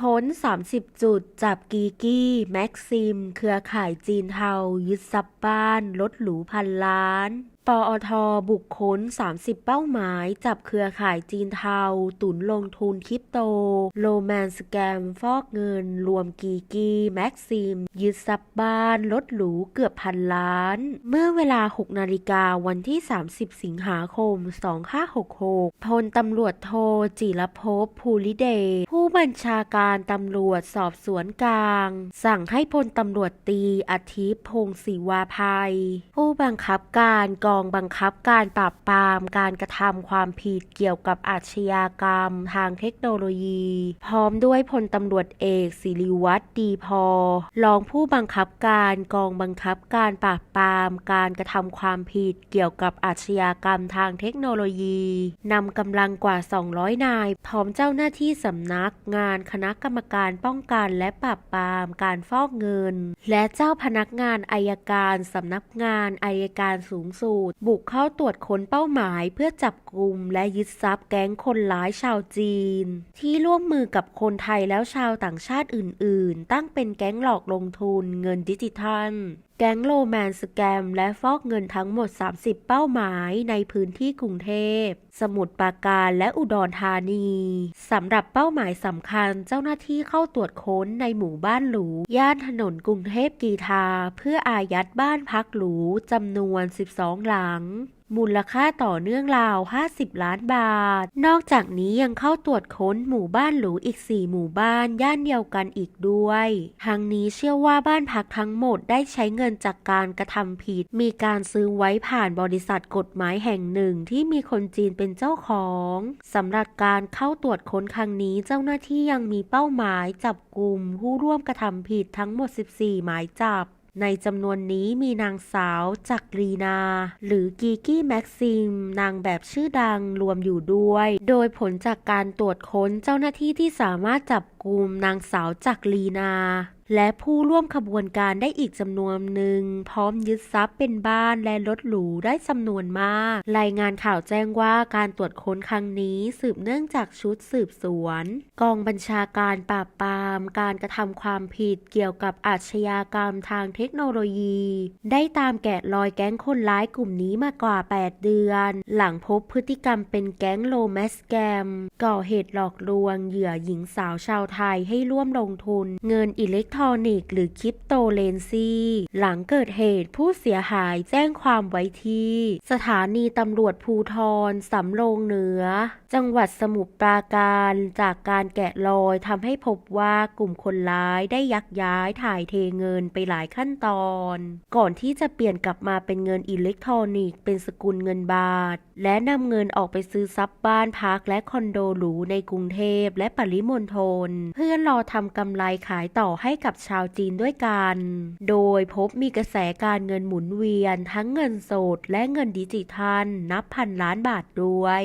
ค้น 30 จุด จับกีกี้ แม็กซิม เครือข่ายจีนเทา ยึดซับบ้านลดหรูพันล้านปอทบุกค้น30 เป้าหมาย จับเครือข่ายจีนเทา ตุนลงทุนคริปโตโรแมนสแกม ฟอกเงิน รวมกีกี แม็กซิม ยึดทรัพย์บ้าน ลดหรูเกือบพันล้าน เมื่อเวลา 6 นาฬิกาวันที่ 30 สิงหาคม 2566 พลตำรวจโทจิรภพภูริเดชผู้บัญชาการตำรวจสอบสวนกลาง สั่งให้พลตำรวจตีอาทิตย์พงศิวาภัย ผู้บังคับการกองบังคับการปราบปรามการกระทำความผิดเกี่ยวกับอาชญากรรม ทางเทคโนโลยี พร้อมด้วยพลตำรวจเอกศิริวัตรดีพอรองผู้บังคับการกองบังคับการปราบปรามการกระทำความผิดเกี่ยวกับอาชญากรรมทางเทคโนโลยีนำกำลังกว่า 200 นาย พร้อมเจ้าหน้าที่สำนักงานคณะกรรมการป้องกันและปราบปรามการฟอกเงิน และเจ้าพนักงานอายการสำนักงานอายการสูงสุดบุกเข้าตรวจค้นเป้าหมายเพื่อจับกลุ่มและยึดทรัพย์แก๊งคนร้ายชาวจีน ที่ร่วมมือกับคนไทยแล้วชาวต่างชาติอื่น ๆ ตั้งเป็นแก๊งหลอกลงทุนเงินดิจิทัล แก๊งโลแมนสแกมและฟอกเงินทั้งหมด 30 เป้าหมายในพื้นที่กรุงเทพ สมุทรปราการและอุดรธานีสำหรับเป้าหมายสำคัญเจ้าหน้าที่เข้าตรวจค้นในหมู่บ้านหรู ย่านถนนกรุงเทพกีทา เพื่ออายัดบ้านพักหรูจำนวน 12 หลัง มูลค่าต่อเนื่องราว 50 ล้านบาท นอกจากนี้ยังเข้าตรวจค้นหมู่บ้านหรูอีก 4 หมู่บ้านย่านเดียวกันอีกด้วย ทั้งนี้เชื่อว่าบ้านพักทั้งหมดได้ใช้เงินจากการกระทำผิด มีการซื้อไว้ผ่านบริษัทกฎหมายแห่งหนึ่งที่มีคนจีนเป็นเจ้าของสำหรับการเข้าตรวจค้นครั้งนี้เจ้าหน้าที่ยังมีเป้าหมายจับกลุ่มผู้ร่วมกระทำผิดทั้งหมด 14 หมายจับ ในจำนวนนี้มีนางสาวจักรีนา หรือกีกี้แม็กซิม นางแบบชื่อดังรวมอยู่ด้วย โดยผลจากการตรวจค้นเจ้าหน้าที่ที่สามารถจับกลุ่มนางสาวจักรีนา และผู้ร่วมขบวนการได้อีกจำนวนหนึ่ง พร้อมยึดทรัพย์เป็นบ้านและรถหรูได้จำนวนมาก รายงานข่าวแจ้งว่าการตรวจค้นครั้งนี้สืบเนื่องจากชุดสืบสวน กองบัญชาการปราบปราม การกระทำความผิดเกี่ยวกับอาชญากรรมทางเทคโนโลยี ได้ตามแกะรอยแก๊งคนร้ายกลุ่มนี้มากว่า 8 เดือน หลังพบพฤติกรรมเป็นแก๊งโลแมสแกมก่อเหตุหลอกลวงเหยื่อหญิงสาวชาวไทยให้ร่วมลงทุน เงินอิเล็กทรอนิกส์หรือคริปโตเลนซีหลังเกิดเหตุผู้เสียหายแจ้งความไว้ที่ สถานีตำรวจภูทรสำโรงเหนือ จังหวัดสมุทรปราการจากการแกะรอยทำให้พบว่ากลุ่มคนร้ายได้ยักย้ายถ่ายเทเงินไปหลายขั้นตอน ก่อนที่จะเปลี่ยนกลับมาเป็นเงินอิเล็กทรอนิกส์เป็นสกุลเงินบาท และนำเงินออกไปซื้อทรัพย์บ้านพักและคอนโดหรูในกรุงเทพและปริมณฑลเพื่อรอทำกำไรขายต่อให้กับชาวจีนด้วยกัน โดยพบมีกระแสการเงินหมุนเวียนทั้งเงินสดและเงินดิจิทัลนับพันล้านบาทด้วย